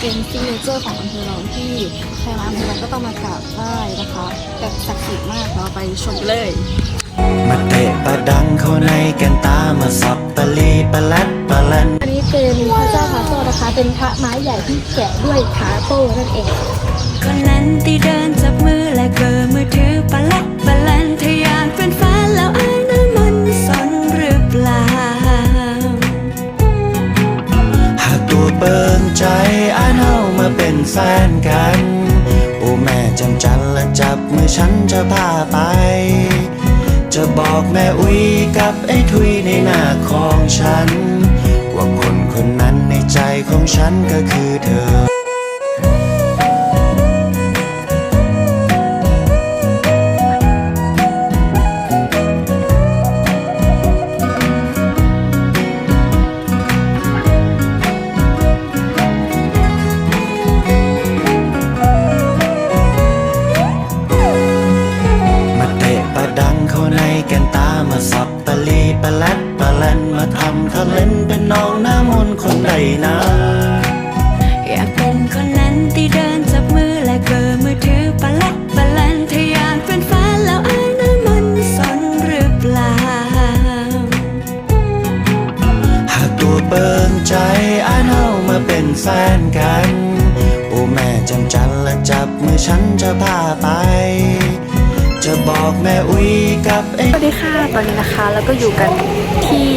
เป็นซิกเนเจอร์ของอำเภอเราที่ใครมาอำเภอเราก็ต้องมากราบไหว้นะคะแบบศักดิ์สิทธิ์มากเราไปชมกันเลย มาเตะปะดังเข้าในกันตามาสับปะลีปะลัดปะลันอันนี้เป็นพระเจ้าคาโต้นะคะ เป็นพระไม้ใหญ่ที่แกะด้วยคาโต้นั่นเองคนนั้นที่เดินจับมือและเกอมือถือปะลัดปะลัน ฟนกัน โอ้แม่จำจันและจับมือฉันจะพาไป จะบอกแม่อุ้ยกับไอ้ทุยในหน้าของฉัน ว่าคนคนนั้นในใจของฉันก็คือเธอะลีปลดปะลันมาทำทะเลนเป็นน้องหน้ามนคนใดนะ อยากเป็นคนนั้นที่เดินจับมือและเกอมือถือปะลัดปะลันเธออยากเป็นแฟนแล้วไอ้นั้นมันสนหรือเปล่า หากตัวเปิงใจอานเฮามาเป็นแฟนกัน โอ้แม่จำจันและจับมือฉันจะพาไป จะบอกแม่อุ้ยกับไอ้สวัสดีค่ะตอนนี้นะคะแล้วก็อยู่กันที่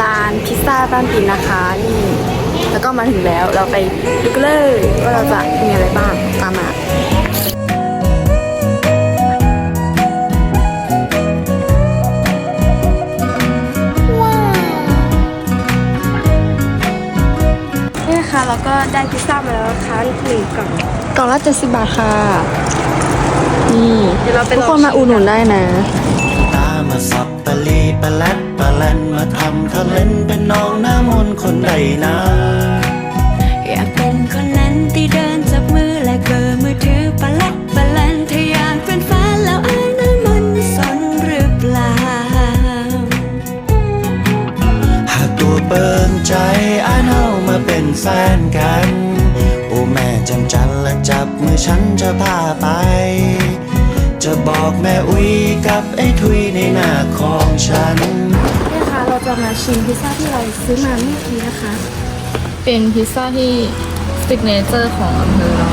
ร้านพิซซ่าบ้านปินนะคะนี่แล้วก็มาถึงแล้วเราไปดูกันเลยว่าเราจะมีอะไรบ้างตามมานี่นะคะเราก็ได้พิซซ่ามาแล้วนะคะหนึ่งกล่องกล่องละเจ็ดสิบบาทค่ะ นี่ทุกคนมาอุดหนุนได้นะ ตามาสับปะลีปะลัดปะลันมาทำทะเล่นเป็นน้องหน้ามนต์คนใดนะ อยากเป็นคนนั้นที่เดินจับมือและเกอมือถือปะลัดปะลันเธออยากเป็นแฟนแล้วไอ้นั้นมันสนหรือเปล่า หากตัวเปิงใจอานเฮามาเป็นแฟนกัน โอ้แม่จำจันและจับมือฉันจะพาไป จะบอกแม่อุ้ยกับไอ้ทุยในหน้าของฉัน นี่ค่ะเราจะมาชิมพิซซ่าที่เราซื้อมาเมื่อกี้นะคะ เป็นพิซซ่าที่ซิกเนเจอร์ของอำเภอเรา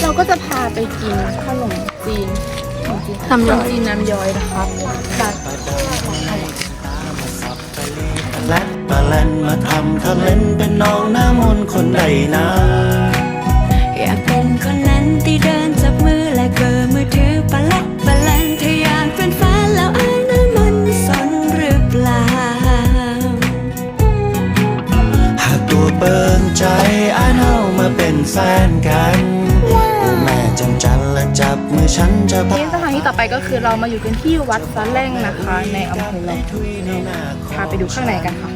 เราก็จะพาไปกินขนมจีน ทำขยนอมดจีนน้ำย้อยนะครับจากและปะลันมาทำทะเล่นเป็นน้องหน้ามนต์คนใดนะอยากเป็นคนนั้นที่เดินจับมือและเกอมือถือปะลัดปะลันเธออยากเป็นแฟนแล้วไอ้นั้นมันสนหรือเปล่าหากตัวเปิงใจอานเฮามาเป็นแฟนกันโอ้ แม่จำจันและจับมือฉันจะพาสถานที่ต่อไปก็คือเรามาอยู่กันที่วัดสะแล่งนะคะ ในอำเภอเราพาไปดูข้างในกันค่ะ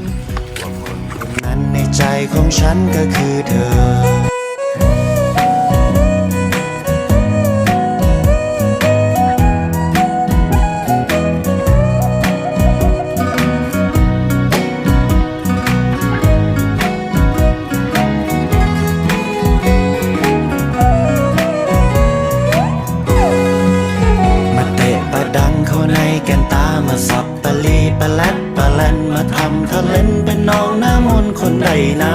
นั้นในใจของฉันก็คือเธอ มาสับปะลีปะลัดปะลันมาทำทะเล่นเป็นน้องหน้ามนคนใดนะ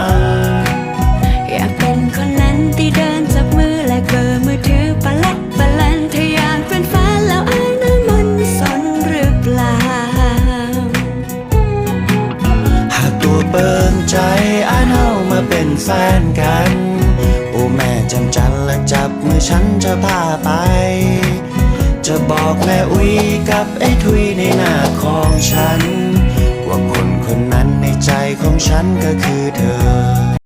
อยากเป็นคนนั้นที่เดินจับมือและเกอมือถือปะลัดปะลันเธออยากเป็นแฟนแล้วไอ้นั้นมันสนหรือเปล่า หากตัวเปิงใจอานเฮามาเป็นแฟนกัน โอ้แม่จำจันและจับมือฉันจะพาไป จะบอกแม่อุ้ยกับไอ้ทุยในหน้าของฉัน ว่าคนคนนั้นในใจของฉันก็คือเธอ